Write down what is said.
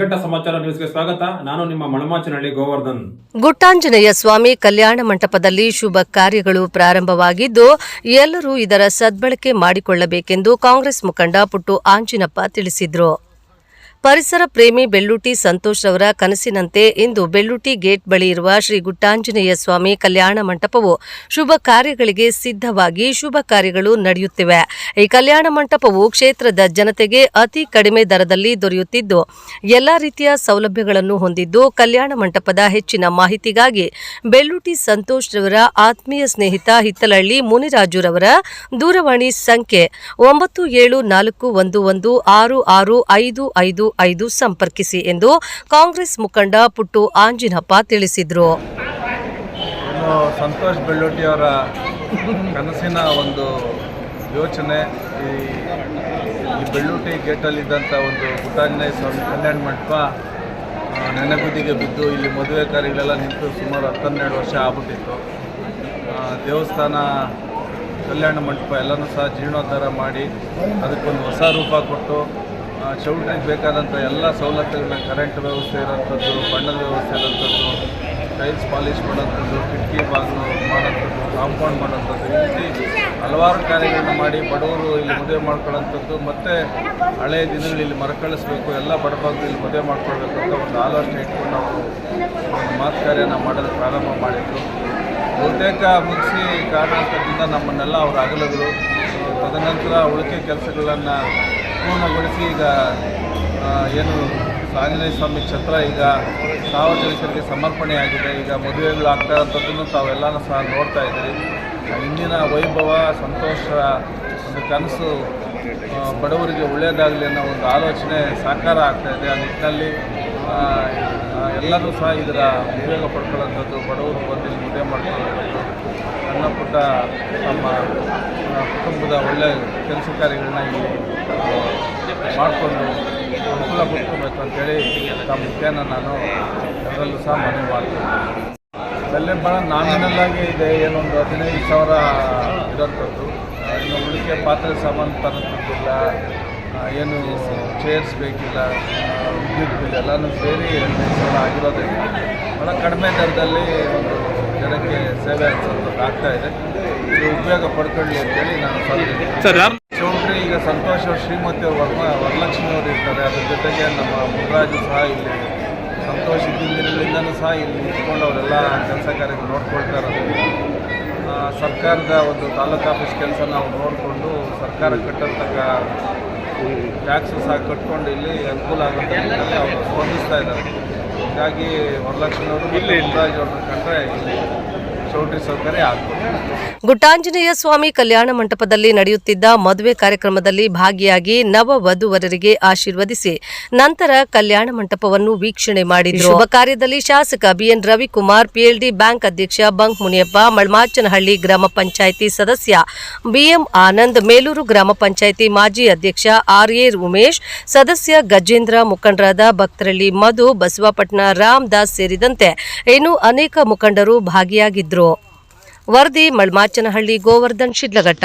ಸಮಾಚಾರ ನ್ಯೂಸ್ಗೆ ಸ್ವಾಗತ. ನಾನು ನಿಮ್ಮ ಮಣಮಾಚನಹಳ್ಳಿ ಗೋವರ್ಧನ್. ಗುಟ್ಟಾಂಜನೇಯ ಸ್ವಾಮಿ ಕಲ್ಯಾಣ ಮಂಟಪದಲ್ಲಿ ಶುಭ ಕಾರ್ಯಗಳು ಪ್ರಾರಂಭವಾಗಿದ್ದು, ಎಲ್ಲರೂ ಇದರ ಸದ್ಬಳಕೆ ಮಾಡಿಕೊಳ್ಳಬೇಕೆಂದು ಕಾಂಗ್ರೆಸ್ ಮುಖಂಡ ಪುಟ್ಟು ಆಂಜಿನಪ್ಪ ತಿಳಿಸಿದರು. ಪರಿಸರ ಪ್ರೇಮಿ ಬೆಳ್ಳೂಟಿ ಸಂತೋಷ್ ಅವರ ಕನಸಿನಂತೆ ಇಂದು ಬೆಳ್ಳೂಟಿ ಗೇಟ್ ಬಳಿ ಇರುವ ಶ್ರೀ ಗುಟ್ಟಾಂಜನೇಯ ಸ್ವಾಮಿ ಕಲ್ಯಾಣ ಮಂಟಪವು ಶುಭ ಕಾರ್ಯಗಳಿಗೆ ಸಿದ್ಧವಾಗಿ ಶುಭ ಕಾರ್ಯಗಳು ನಡೆಯುತ್ತಿವೆ. ಈ ಕಲ್ಯಾಣ ಮಂಟಪವು ಕ್ಷೇತ್ರದ ಜನತೆಗೆ ಅತಿ ಕಡಿಮೆ ದರದಲ್ಲಿ ದೊರೆಯುತ್ತಿದ್ದು, ಎಲ್ಲಾ ರೀತಿಯ ಸೌಲಭ್ಯಗಳನ್ನು ಹೊಂದಿದ್ದು ಕಲ್ಯಾಣ ಮಂಟಪದ ಹೆಚ್ಚಿನ ಮಾಹಿತಿಗಾಗಿ ಬೆಳ್ಳೂಟಿ ಸಂತೋಷ್ ರವರ ಆತ್ಮೀಯ ಸ್ನೇಹಿತ ಹಿತ್ತಲಹಳ್ಳಿ ಮುನಿರಾಜುರವರ ದೂರವಾಣಿ ಸಂಖ್ಯೆ ಒಂಬತ್ತು ಏಳು ನಾಲ್ಕು ಒಂದು ಒಂದು ಆರು ಆರು ಐದು ಐದು ಐದು ಸಂಪರ್ಕಿಸಿ ಎಂದು ಕಾಂಗ್ರೆಸ್ ಮುಖಂಡ ಪುಟ್ಟು ಆಂಜಿನಪ್ಪ ತಿಳಿಸಿದರು. ಸಂತೋಷ್ ಬೆಳ್ಳೋಟಿಯವರ ಕನಸಿನ ಒಂದು ಯೋಚನೆ, ಈ ಬೆಳ್ಳೂಟಿ ಗೇಟಲ್ಲಿದ್ದಂಥ ಒಂದು ಪುಟ್ಟಾಂಜನೇಯ ಸ್ವಾಮಿ ಕಲ್ಯಾಣ ಮಂಟಪ ನೆನಗುದಿಗೆ ಬಿದ್ದು ಇಲ್ಲಿ ಮದುವೆ ಕಾರ್ಯಗಳೆಲ್ಲ ನಿಂತು ಸುಮಾರು ಹತ್ತನ್ನೆರಡು ವರ್ಷ ಆಗ್ಬಿಟ್ಟಿತ್ತು. ದೇವಸ್ಥಾನ, ಕಲ್ಯಾಣ ಮಂಟಪ ಎಲ್ಲನೂ ಸಹ ಜೀರ್ಣೋದ್ಧಾರ ಮಾಡಿ ಅದಕ್ಕೊಂದು ಹೊಸ ರೂಪ ಕೊಟ್ಟು ಆ, ಚೌಲ್ಟ್ರಿಗೆ ಬೇಕಾದಂಥ ಎಲ್ಲ ಸವಲತ್ತುಗಳನ್ನ ಕರೆಂಟ್ ವ್ಯವಸ್ಥೆ ಇರೋಂಥದ್ದು ಬಣ್ಣದ ವ್ಯವಸ್ಥೆ ಇರೋಂಥದ್ದು ಟೈಲ್ಸ್ ಪಾಲಿಷ್ ಮಾಡೋಂಥದ್ದು ಕಿಟಕಿ ಬಾಗಿಲು ಮಾಡೋಂಥದ್ದು ಕಾಂಪೌಂಡ್ ಮಾಡೋಂಥದ್ದು ಈ ರೀತಿ ಹಲವಾರು ಕಾರ್ಯಗಳನ್ನು ಮಾಡಿ ಬಡವರು ಇಲ್ಲಿ ಮದುವೆ ಮಾಡ್ಕೊಳ್ಳೋಂಥದ್ದು ಮತ್ತು ಹಳೆಯ ದಿನಗಳು ಇಲ್ಲಿ ಮರಕಳಿಸ್ಬೇಕು ಎಲ್ಲ ಬಡಭಾಗದಲ್ಲಿ ಮದುವೆ ಮಾಡ್ಕೊಳ್ಬೇಕು ಅಂತ ಒಂದು ಆಲೋಚನೆ ಇಟ್ಕೊಂಡು ನಾವು ಒಂದು ಮಾತು ಕಾರ್ಯನ ಮಾಡೋದು ಪ್ರಾರಂಭ ಮಾಡಿದ್ರು ಬಹುತೇಕ ಮುಗಿಸಿ ಕಾರಣದಿಂದ ನಮ್ಮನ್ನೆಲ್ಲ ಅವರು ಅಗಲಿದ್ರು ತದನಂತರ ಉಳಿಕೆ ಕೆಲಸಗಳನ್ನು ಪೂರ್ಣಗೊಳಿಸಿ ಈಗ ಏನು ಆಂಜನೇಯ ಸ್ವಾಮಿ ಛತ್ರ ಈಗ ಸಾರ್ವಜನಿಕರಿಗೆ ಸಮರ್ಪಣೆಯಾಗಿದೆ. ಈಗ ಮದುವೆಗಳು ಆಗ್ತಾ ಇರೋಂಥದ್ದನ್ನು ತಾವೆಲ್ಲನೂ ಸಹ ನೋಡ್ತಾ ಇದ್ದೀರಿ. ಇಂದಿನ ವೈಭವ, ಸಂತೋಷ, ಒಂದು ಕನಸು ಬಡವರಿಗೆ ಒಳ್ಳೆಯದಾಗಲಿ ಅನ್ನೋ ಒಂದು ಆಲೋಚನೆ ಸಾಕಾರ ಆಗ್ತಾ ಇದೆ ಆ ನಿಟ್ಟಿನಲ್ಲಿ. ಎಲ್ಲರೂ ಸಹ ಇದರ ಉಪಯೋಗ ಪಡ್ಕೊಳ್ಳೋಂಥದ್ದು ಬಡವರು ಬಂದು ಇಲ್ಲಿ ಮದುವೆ ಮಾಡ್ಕೊಳ್ಳೋಂಥದ್ದು ಸಣ್ಣ ಪುಟ್ಟ ನಮ್ಮ ಕುಟುಂಬದ ಒಳ್ಳೆಯ ಕೆಲಸ ಕಾರ್ಯಗಳನ್ನ ಇಲ್ಲಿ ಮಾಡಿಕೊಂಡು ಅನುಕೂಲ ಪಡ್ಕೊಬೇಕು ಅಂತೇಳಿ ತಮ್ಮ ಮುಖ್ಯನ ನಾನು ಅದರಲ್ಲೂ ಸಹ ಮನವಿ ಮಾಡ್ತೀನಿ. ಬೆಲೆ ಭಾಳ ನಾಮಿನಲ್ಲಾಗಿ ಇದೆ ಏನೊಂದು ಹದಿನೈದು ಸಾವಿರ ಇರೋಂಥದ್ದು. ಇನ್ನು ಉಳಿಕೆ ಪಾತ್ರೆ ಸಾಮಾನು ತರೋಂಥದ್ದಿಲ್ಲ. ಏನು ಚೇರ್ಸ್ ಬೇಕಿಲ್ಲ. ವಿದ್ಯುತ್ ಬಿಲ್ ಎಲ್ಲನೂ ಸೇರಿ ಸಾವಿರ ಆಗಿರೋದ್ರಿಂದ ಭಾಳ ಕಡಿಮೆ ದರದಲ್ಲಿ ಒಂದು ಜನಕ್ಕೆ ಸೇವೆ ಅನ್ಸೋದು ಆಗ್ತಾ ಇದೆ. ಇದು ಉಪಯೋಗ ಪಡ್ಕೊಳ್ಳಿ ಅಂತೇಳಿ ನಾನು ಸರ್ ಚೌಟ್ರಿ ಈಗ ಸಂತೋಷ್ ಅವರು ಶ್ರೀಮತಿ ಅವ್ರ ವರ್ಮ ವರಲಕ್ಷ್ಮಿ ಅವರು ಇರ್ತಾರೆ. ಅದ್ರ ಜೊತೆಗೆ ನಮ್ಮ ಮುರಾಜು ಸಹ ಇಲ್ಲಿ ಸಂತೋಷ್ ದಿನಗಳಿಂದನೂ ಸಹ ಇಲ್ಲಿ ನಿಂತ್ಕೊಂಡು ಅವರೆಲ್ಲ ಕೆಲಸ ಕಾರ್ಯಕ್ಕೆ ನೋಡ್ಕೊಳ್ತಾ ಇರೋದ್ರಿಂದ ಆ, ಸರ್ಕಾರದ ಒಂದು ತಾಲೂಕು ಆಫೀಸ್ ಕೆಲಸ ನಾವು ನೋಡಿಕೊಂಡು ಸರ್ಕಾರ ಕಟ್ಟತಕ್ಕ ಟ್ಯಾಕ್ಸ್ ಸಹ ಕಟ್ಕೊಂಡು ಇಲ್ಲಿ ಅನುಕೂಲ ಆಗುತ್ತೆ ಅಂತೇಳಿ ಅವರು ಸ್ಪಂದಿಸ್ತಾ ಇದ್ದಾರೆ. ಹೀಗಾಗಿ ವರಲಕ್ಷ್ಮಿ ಅವರು ಮುರಾಜ್ ಅವ್ರನ್ನ ಕಂಡ್ರೆ ಇಲ್ಲಿ ಚೌಟ್ರಿ ಸೌಕರ್ಯ ಆಗ್ಬೋದು. ಗುಟ್ಟಾಂಜನೇಯ ಸ್ವಾಮಿ ಕಲ್ಯಾಣ ಮಂಟಪದಲ್ಲಿ ನಡೆಯುತ್ತಿದ್ದ ಮದುವೆ ಕಾರ್ಯಕ್ರಮದಲ್ಲಿ ಭಾಗಿಯಾಗಿ ನವ ವಧುವರರಿಗೆ ಆಶೀರ್ವದಿಸಿ ನಂತರ ಕಲ್ಯಾಣ ಮಂಟಪವನ್ನು ವೀಕ್ಷಣೆ ಮಾಡಿದರು. ಶುಭ ಕಾರ್ಯದಲ್ಲಿ ಶಾಸಕ ಬಿಎನ್ ರವಿಕುಮಾರ್ ಪಿಎಲ್ಡಿ ಬ್ಯಾಂಕ್ ಅಧ್ಯಕ್ಷ ಬಂಕ್ ಮುನಿಯಪ್ಪ ಮಳ್ಮಾಚನಹಳ್ಳಿ ಗ್ರಾಮ ಪಂಚಾಯಿತಿ ಸದಸ್ಯ ಬಿಎಂ ಆನಂದ್ ಮೇಲೂರು ಗ್ರಾಮ ಪಂಚಾಯಿತಿ ಮಾಜಿ ಅಧ್ಯಕ್ಷ ಆರ್ಎ ಉಮೇಶ್ ಸದಸ್ಯ ಗಜೇಂದ್ರ ಮುಖಂಡರಾದ ಭಕ್ತರಳ್ಳಿ ಮಧು ಬಸವಾಪಟ್ನ ರಾಮ್ ದಾಸ್ ಸೇರಿದಂತೆ ಇನ್ನೂ ಅನೇಕ ಮುಖಂಡರು ಭಾಗಿಯಾಗಿದ್ದರು ವರದಿ ಮಳ್ಮಾಚನಹಳ್ಳಿ ಗೋವರ್ಧನ್ ಶಿಡ್ಲಘಟ್ಟ.